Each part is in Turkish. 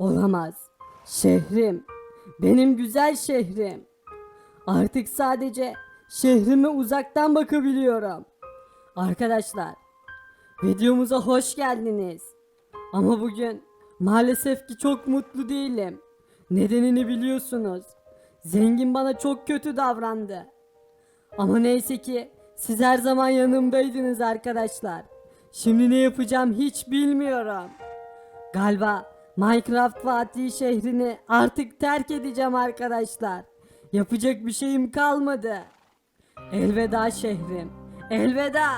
Olamaz. Şehrim. Benim güzel şehrim. Artık sadece şehrime uzaktan bakabiliyorum. Arkadaşlar, videomuza hoş geldiniz. Ama bugün maalesef ki çok mutlu değilim. Nedenini biliyorsunuz. Zengin bana çok kötü davrandı. Ama neyse ki siz her zaman yanımdaydınız arkadaşlar. Şimdi ne yapacağım hiç bilmiyorum. Galiba Minecraft Fatih şehrini artık terk edeceğim arkadaşlar. Yapacak bir şeyim kalmadı. Elveda şehrim. Elveda.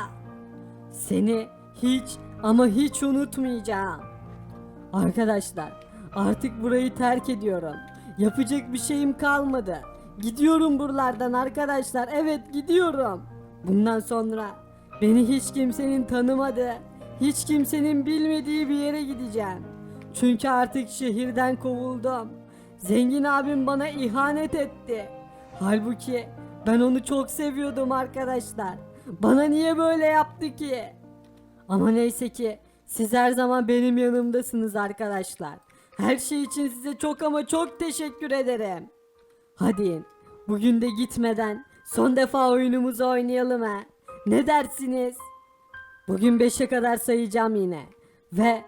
Seni hiç ama hiç unutmayacağım. Arkadaşlar artık burayı terk ediyorum. Yapacak bir şeyim kalmadı. Gidiyorum buralardan arkadaşlar. Evet gidiyorum. Bundan sonra beni hiç kimsenin tanımadığı, hiç kimsenin bilmediği bir yere gideceğim. Çünkü artık şehirden kovuldum. Zengin abim bana ihanet etti. Halbuki ben onu çok seviyordum arkadaşlar. Bana niye böyle yaptı ki? Ama neyse ki siz her zaman benim yanımdasınız arkadaşlar. Her şey için size çok ama çok teşekkür ederim. Hadi bugün de gitmeden son defa oyunumuzu oynayalım ha. Ne dersiniz? Bugün 5'e kadar sayacağım yine. Ve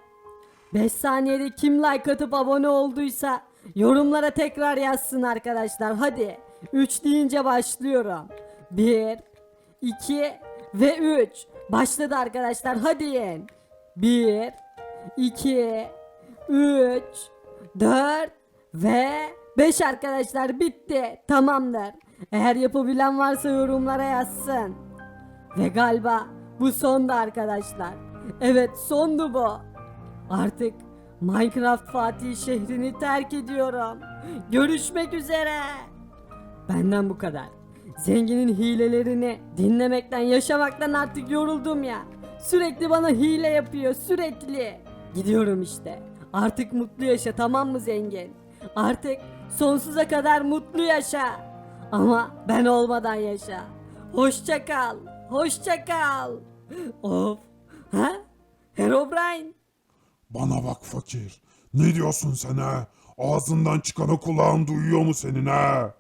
5 saniyede kim like atıp abone olduysa yorumlara tekrar yazsın arkadaşlar. Hadi 3 deyince başlıyorum. 1 2 ve 3 başladı arkadaşlar. Hadi yiyin. 1 2 3 4 ve 5 arkadaşlar bitti. Tamamdır. Eğer yapabilen varsa yorumlara yazsın. Ve galiba bu sondu arkadaşlar. Evet sondu bu. Artık Minecraft Fatih şehrini terk ediyorum. Görüşmek üzere. Benden bu kadar. Zenginin hilelerini dinlemekten, yaşamaktan artık yoruldum ya. Sürekli bana hile yapıyor, sürekli. Gidiyorum işte. Artık mutlu yaşa tamam mı zengin? Artık sonsuza kadar mutlu yaşa. Ama ben olmadan yaşa. Hoşça kal. Hoşça kal. Of. Ha? Herobrine. Bana bak fakir. Ne diyorsun sen ha? Ağzından çıkanı kulağın duyuyor mu senin ha?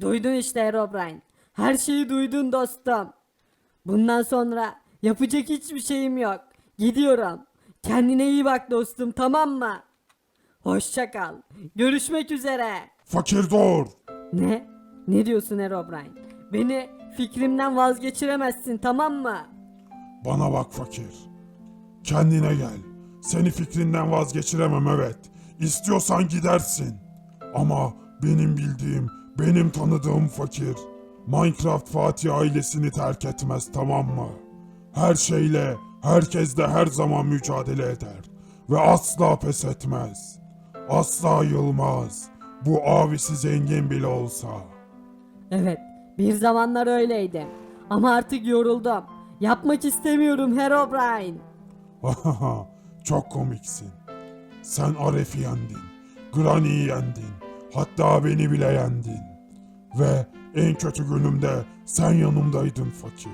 Duydun işte Herobrine. Her şeyi duydun dostum. Bundan sonra yapacak hiçbir şeyim yok. Gidiyorum. Kendine iyi bak dostum tamam mı? Hoşça kal. Görüşmek üzere. Fakir dur. Ne? Ne diyorsun Herobrine? Beni fikrimden vazgeçiremezsin tamam mı? Bana bak fakir. Kendine gel. Seni fikrinden vazgeçiremem evet. İstiyorsan gidersin. Ama benim bildiğim, benim tanıdığım fakir Minecraft Fatih ailesini terk etmez tamam mı? Her şeyle, herkesle her zaman mücadele eder ve asla pes etmez. Asla yılmaz. Bu abisi zengin bile olsa. Evet, bir zamanlar öyleydim. Ama artık yoruldum. Yapmak istemiyorum Herobrine. Çok komiksin. Sen Aref'i yendin. Granny'i yendin. Hatta beni bile yendin. Ve en kötü günümde sen yanımdaydın fakir.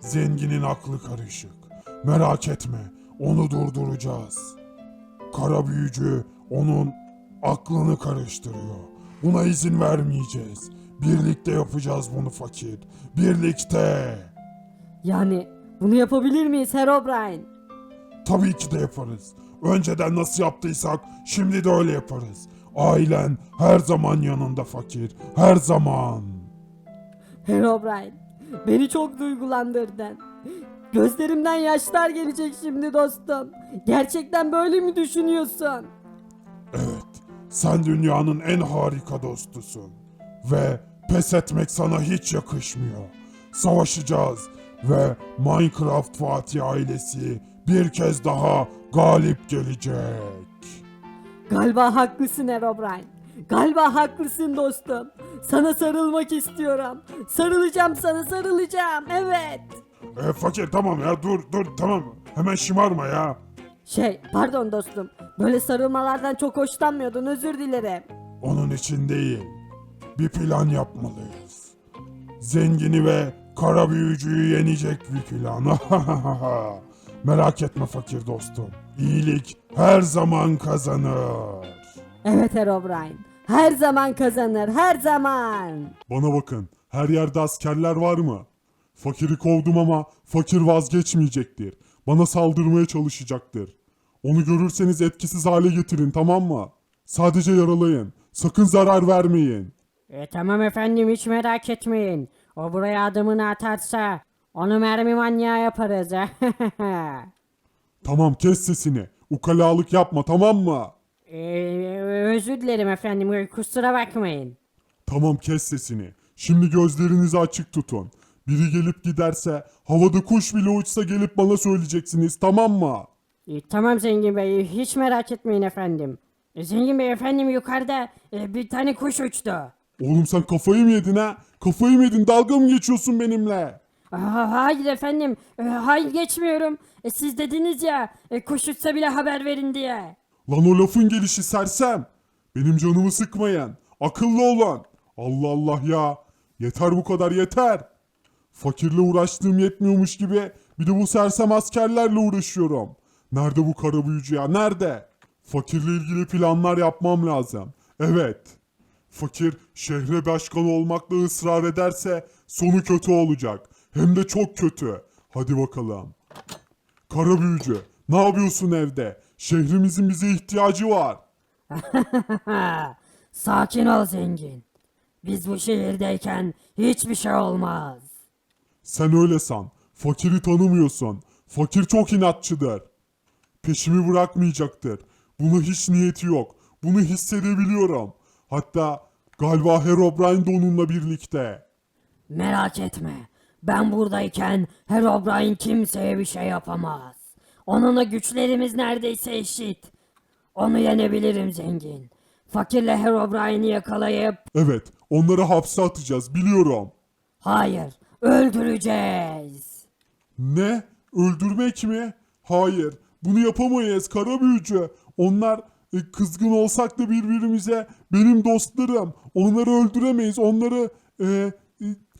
Zenginin aklı karışık. Merak etme, onu durduracağız. Kara büyücü onun aklını karıştırıyor. Buna izin vermeyeceğiz. Birlikte yapacağız bunu fakir. Birlikte. Yani bunu yapabilir miyiz Herobrine? Tabii ki de yaparız. Önceden nasıl yaptıysak şimdi de öyle yaparız. Ailen her zaman yanında fakir. Her zaman. Herobrine, beni çok duygulandırdın. Gözlerimden yaşlar gelecek şimdi dostum. Gerçekten böyle mi düşünüyorsun? Evet, sen dünyanın en harika dostusun. Ve pes etmek sana hiç yakışmıyor. Savaşacağız ve Minecraft Fatih ailesi bir kez daha galip gelecek. Galiba haklısın Herobrine. Galiba haklısın dostum. Sana sarılmak istiyorum. Sarılacağım sana sarılacağım. Evet. E, fakir tamam ya dur dur tamam. Hemen şımarma ya. Şey pardon dostum. Böyle sarılmalardan çok hoşlanmıyordun özür dilerim. Onun için değil. Bir plan yapmalıyız. Zengini ve kara büyücüyü yenecek bir plan. Merak etme fakir dostum. İyilik her zaman kazanır. Evet Herobrine. Her zaman kazanır, her zaman. Bana bakın, her yerde askerler var mı? Fakiri kovdum ama fakir vazgeçmeyecektir. Bana saldırmaya çalışacaktır. Onu görürseniz etkisiz hale getirin tamam mı? Sadece yaralayın. Sakın zarar vermeyin. E, tamam efendim hiç merak etmeyin. O buraya adımını atarsa onu mermi manyağı yaparız. Tamam kes sesini. Ukalalık yapma tamam mı? e, özür dilerim efendim kusura bakmayın. Tamam kes sesini. Şimdi gözlerinizi açık tutun. Biri gelip giderse, havada kuş bile uçsa gelip bana söyleyeceksiniz tamam mı? E, tamam Zengin Bey hiç merak etmeyin efendim. E, Zengin Bey efendim yukarıda e, bir tane kuş uçtu. Oğlum sen kafayı mı yedin ha? Kafayı mı yedin? Dalga mı geçiyorsun benimle? Aa, hayır efendim. E, hayır geçmiyorum. E, siz dediniz ya e, kuş uçsa bile haber verin diye. Lan o lafın gelişi sersem. Benim canımı sıkmayın. Akıllı olun. Allah Allah ya. Yeter bu kadar yeter. Fakirle uğraştığım yetmiyormuş gibi bir de bu sersem askerlerle uğraşıyorum. Nerede bu kara büyücü ya? Nerede? Fakirle ilgili planlar yapmam lazım. Evet. Fakir şehre başkan olmakla ısrar ederse sonu kötü olacak. Hem de çok kötü. Hadi bakalım. Kara büyücü, ne yapıyorsun evde? Şehrimizin bize ihtiyacı var. Sakin ol zengin. Biz bu şehirdeyken hiçbir şey olmaz. Sen öyle san. Fakiri tanımıyorsun. Fakir çok inatçıdır. Peşimi bırakmayacaktır. Buna hiç niyeti yok. Bunu hissedebiliyorum. Hatta galiba Herobrine de onunla birlikte. Merak etme. Ben buradayken Herobrine kimseye bir şey yapamaz. Onunla güçlerimiz neredeyse eşit. Onu yenebilirim zengin. Fakirle Herobrine'i yakalayıp Evet, onları hapse atacağız biliyorum. hayır öldüreceğiz. Ne? Öldürmek mi? Hayır. Bunu yapamayız kara büyücü. Onlar e, kızgın olsak da birbirimize benim dostlarım. Onları öldüremeyiz. Onları e,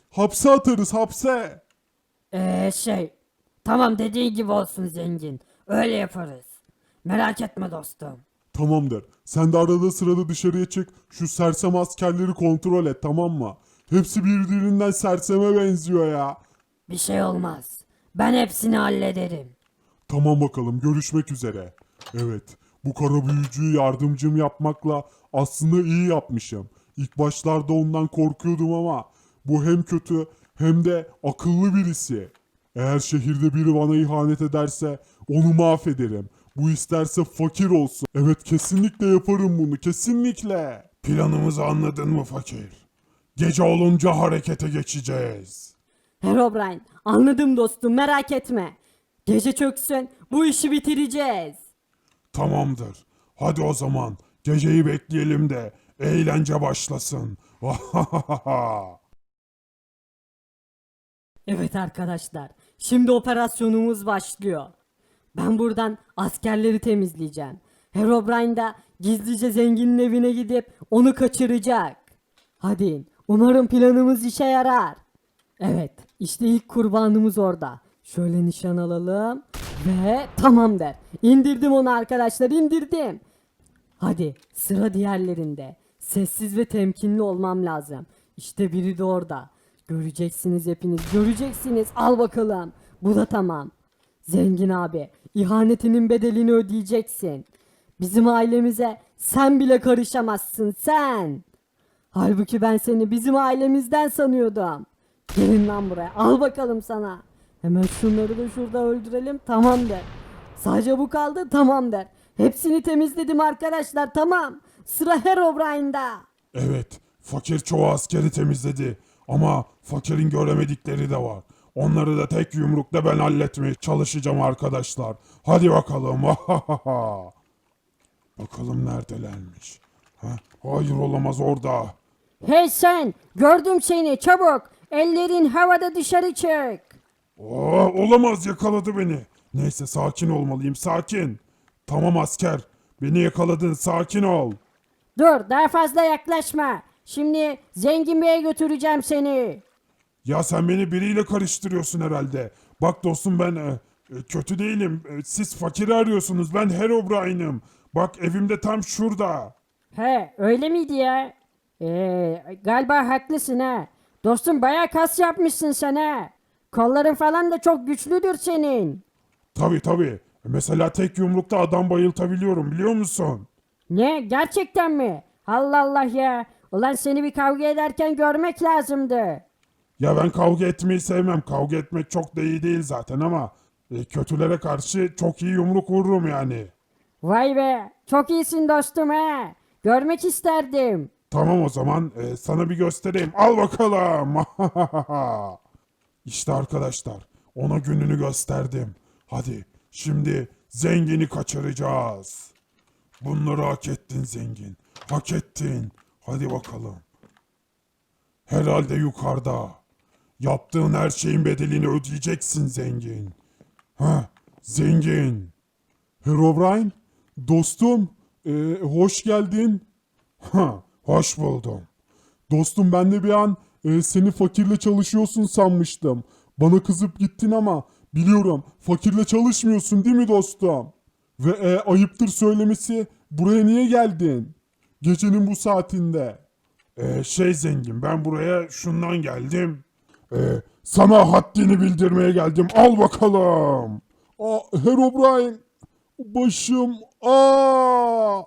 hapse atarız hapse. Ee şey tamam dediğin gibi olsun zengin. Öyle yaparız. Merak etme dostum. Tamamdır. Sen de arada sırada dışarıya çık. Şu sersem askerleri kontrol et tamam mı? Hepsi birbirinden serseme benziyor ya. Bir şey olmaz. Ben hepsini hallederim. Tamam bakalım görüşmek üzere. Evet bu kara büyücüyü yardımcım yapmakla aslında iyi yapmışım. İlk başlarda ondan korkuyordum ama bu hem kötü hem de akıllı birisi. Eğer şehirde biri bana ihanet ederse onu mahvederim. Bu isterse fakir olsun. Evet kesinlikle yaparım bunu kesinlikle. Planımızı anladın mı fakir? Gece olunca harekete geçeceğiz. Herobrine, anladım dostum merak etme. Gece çöksün, bu işi bitireceğiz. Tamamdır. Hadi o zaman geceyi bekleyelim de eğlence başlasın. Evet arkadaşlar, şimdi operasyonumuz başlıyor. Ben buradan askerleri temizleyeceğim. Herobrine da gizlice zenginin evine gidip onu kaçıracak. Hadi, umarım planımız işe yarar. Evet, işte ilk kurbanımız orada. Şöyle nişan alalım ve tamam der. İndirdim onu arkadaşlar, indirdim. Hadi sıra diğerlerinde. Sessiz ve temkinli olmam lazım. İşte biri de orada. Göreceksiniz hepiniz göreceksiniz. Al bakalım. Bu da tamam. Zengin abi ihanetinin bedelini ödeyeceksin. Bizim ailemize sen bile karışamazsın sen. Halbuki ben seni bizim ailemizden sanıyordum. Gelin lan buraya al bakalım sana. Hemen şunları da şurada öldürelim tamam der. Sadece bu kaldı tamam der. Hepsini temizledim arkadaşlar tamam. Sıra Herobrine'da. evet, fakir çoğu askeri temizledi. Ama fakirin göremedikleri de var. Onları da tek yumrukla ben halletmeye çalışacağım arkadaşlar. Hadi bakalım. bakalım neredelermiş. Ha? Hayır olamaz orada. Hey sen gördüm seni çabuk. Ellerin havada dışarı çık. Oo, olamaz yakaladı beni. Neyse sakin olmalıyım sakin. Tamam asker. Beni yakaladın sakin ol. Dur daha fazla yaklaşma. Şimdi zengin beye götüreceğim seni. Ya sen beni biriyle karıştırıyorsun herhalde. Bak dostum ben e, E, kötü değilim. E, siz fakiri arıyorsunuz. Ben Herobrine'ım. Bak evimde tam şurada. He öyle miydi ya? Ee, galiba haklısın ha. Dostum bayağı kas yapmışsın sen ha. Kolların falan da çok güçlüdür senin. Tabi tabi. Mesela tek yumrukta adam bayıltabiliyorum biliyor musun? Ne gerçekten mi? Allah Allah ya. Ulan seni bir kavga ederken görmek lazımdı. Ya ben kavga etmeyi sevmem. Kavga etmek çok da iyi değil zaten ama e, kötülere karşı çok iyi yumruk vururum yani. Vay be çok iyisin dostum ha. Görmek isterdim. Tamam o zaman e, sana bir göstereyim. Al bakalım. işte arkadaşlar ona gününü gösterdim. Hadi şimdi zengini kaçıracağız. Bunları hak ettin zengin. Hak ettin. Hadi bakalım. Herhalde yukarıda. Yaptığın her şeyin bedelini ödeyeceksin zengin. Ha, zengin. Herobrine, dostum, e, hoş geldin. Ha, hoş buldum. Dostum ben de bir an e, seni fakirle çalışıyorsun sanmıştım. Bana kızıp gittin ama biliyorum fakirle çalışmıyorsun değil mi dostum? Ve e, ayıptır söylemesi buraya niye geldin? Gecenin bu saatinde. E, şey zengin ben buraya şundan geldim. E, sana haddini bildirmeye geldim. Al bakalım. Aa, Herobrine başım. Aa!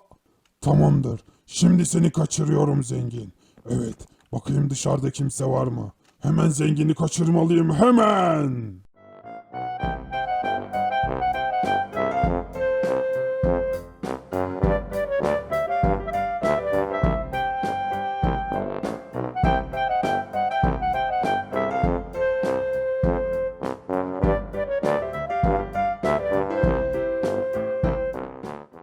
Tamamdır. Şimdi seni kaçırıyorum zengin. Evet. Bakayım dışarıda kimse var mı? Hemen zengini kaçırmalıyım. Hemen.